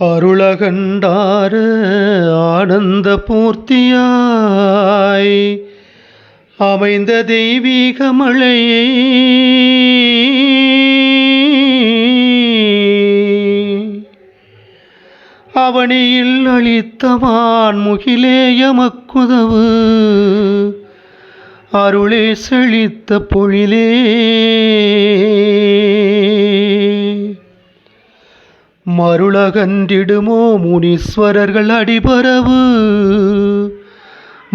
அருளகண்டார ஆனந்த பூர்த்தியாய் அமைந்த தெய்வீக மழையை. அவனியில் அளித்தவான் முகிலே எமக்குதவு. அருளே செழித்த பொழிலே. மருளகன்றிடுமோ முனீஸ்வரர்கள் அடிபரவு?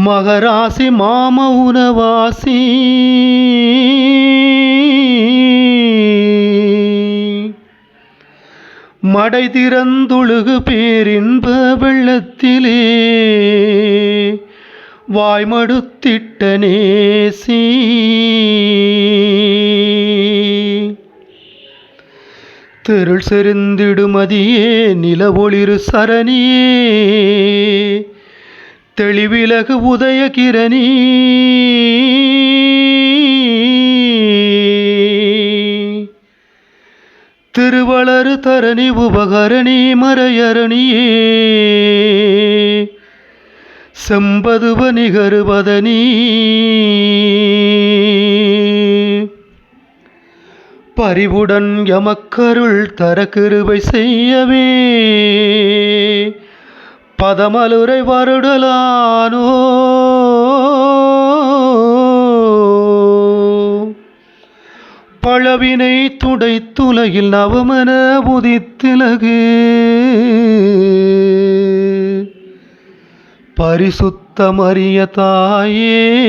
மகராசி மாம உணவாசி. மடை திறந்துழுகு பேரின்ப வெள்ளத்திலே. வாய்மடுத்திட்ட நேசீ. திருள் செறிந்திடுமதியே நிலவொளிரு சரணியே. தெளிவிலகு உதய கிரணி. திருவளரு தரணி உபகரணி மறையரணியே. செம்பதுவ நிகருவதனீ. பரிவுடன் எமக்கருள் தர கிருபை செய்யவே. பதமலுரை வருடலானோ. பழவினை துடைத்துலகில் நவமன உதித்திலகு. பரிசுத்தமரிய தாயே.